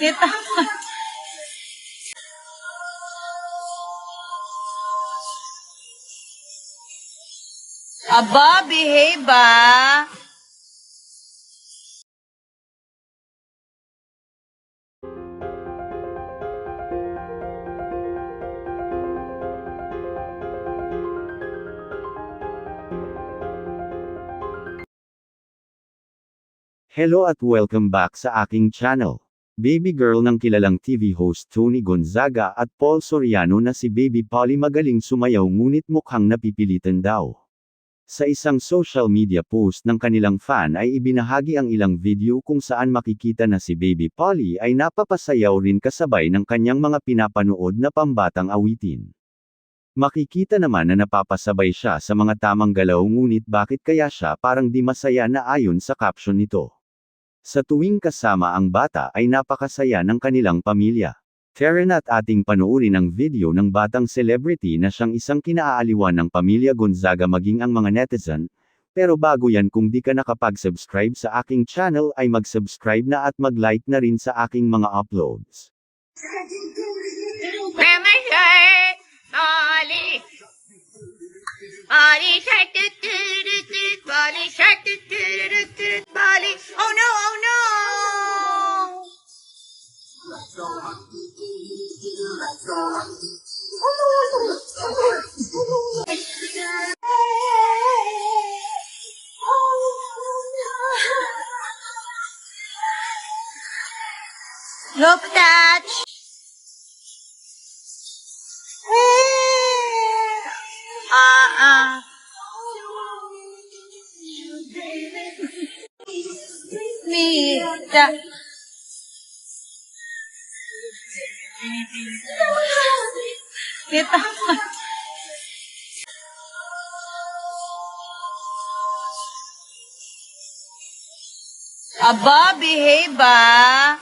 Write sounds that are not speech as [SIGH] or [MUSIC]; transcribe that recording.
Dito. [LAUGHS] Aba, behave ba? Hello at welcome back sa aking channel. Baby girl ng kilalang TV host Tony Gonzaga at Paul Soriano na si Baby Polly magaling sumayaw ngunit mukhang napipilitan daw. Sa isang social media post ng kanilang fan ay ibinahagi ang ilang video kung saan makikita na si Baby Polly ay napapasayaw rin kasabay ng kanyang mga pinapanood na pambatang awitin. Makikita naman na napapasabay siya sa mga tamang galaw ngunit bakit kaya siya parang di masaya na ayon sa caption nito. Sa tuwing kasama ang bata ay napakasaya ng kanilang pamilya. Tara na't ating panuorin ang video ng batang celebrity na siyang isang kinaaaliwan ng pamilya Gonzaga maging ang mga netizen. Pero bago yan kung di ka nakapag-subscribe sa aking channel ay mag-subscribe na at mag-like na rin sa aking mga uploads. Grandma shark, Look that. Ah, ah. Mita. Dito. Aba, behave ba?